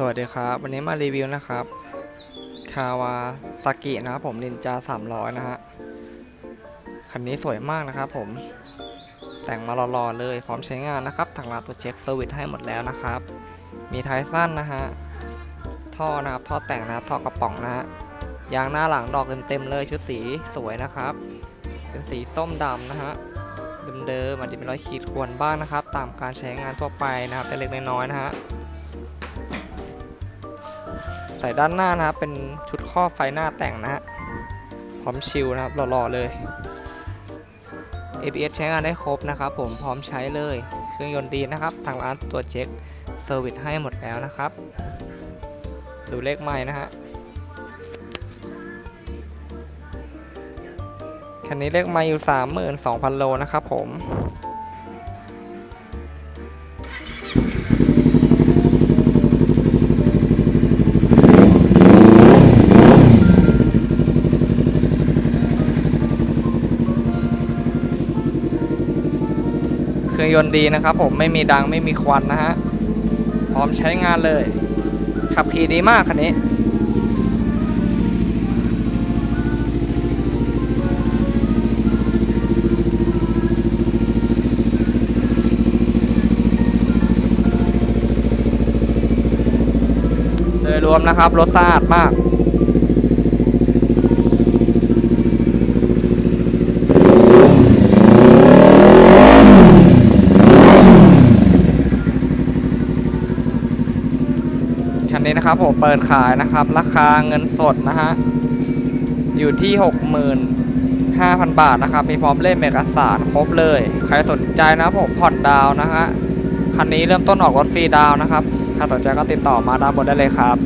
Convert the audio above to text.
สวัสดีครับ วันนี้มารีวิวนะครับคาวาซากินะครับผมนินจา300 นะฮะคันนี้สวยมากนะครับผมแต่งมารอๆเลยพร้อมใช้งานนะครับทางร้านตัวจเช็คเซอร์วิสให้หมดแล้วนะครับ มีท้ายสั้นนะฮะท่อนะครับท่อแต่งนะท่อกระป๋องนะฮะยางหน้าหลังดอกเต็มๆเลยชุดสีสวยนะครับ เป็นสีส้มดำนะฮะเดิมๆอาจจะเป็นรอยขีดข่วนบ้างนะครับ ตามการใช้งานทั่วไปนะครับเล็กๆน้อยๆนะฮะ ใส่ด้านหน้านะครับ เป็นชุดครอบไฟหน้าแต่งนะฮะ พร้อมชิลนะครับหล่อๆเลย ABS ใช้งานได้ครบนะครับ ผมพร้อมใช้เลย เครื่องยนต์ดีนะครับ ทางร้านตัวเช็คเซอร์วิสให้หมดแล้วนะครับ ดูเลขใหม่นะฮะคันนี้เลขไม่อยู่ 32,000 โลนะครับผม เครื่องยนต์ดีนะครับผมไม่มีดังไม่มีควันนะฮะ พร้อมใช้งานเลย ขับขี่ดีมากคันนี้โดยรวมนะครับ รถสะอาดมาก คันนี้นะครับผมเปิดขายนะครับ ราคาเงินสดนะฮะ อยู่ที่ 65,000 บาทนะครับ มีพร้อมเล่มเอกสารครบเลย ใครสนใจนะผมผ่อนดาวนะฮะ คันนี้เริ่มต้นออกรถฟรีดาวน์นะครับ ถ้าสนใจก็ติดต่อมาด้านบนได้เลยครับ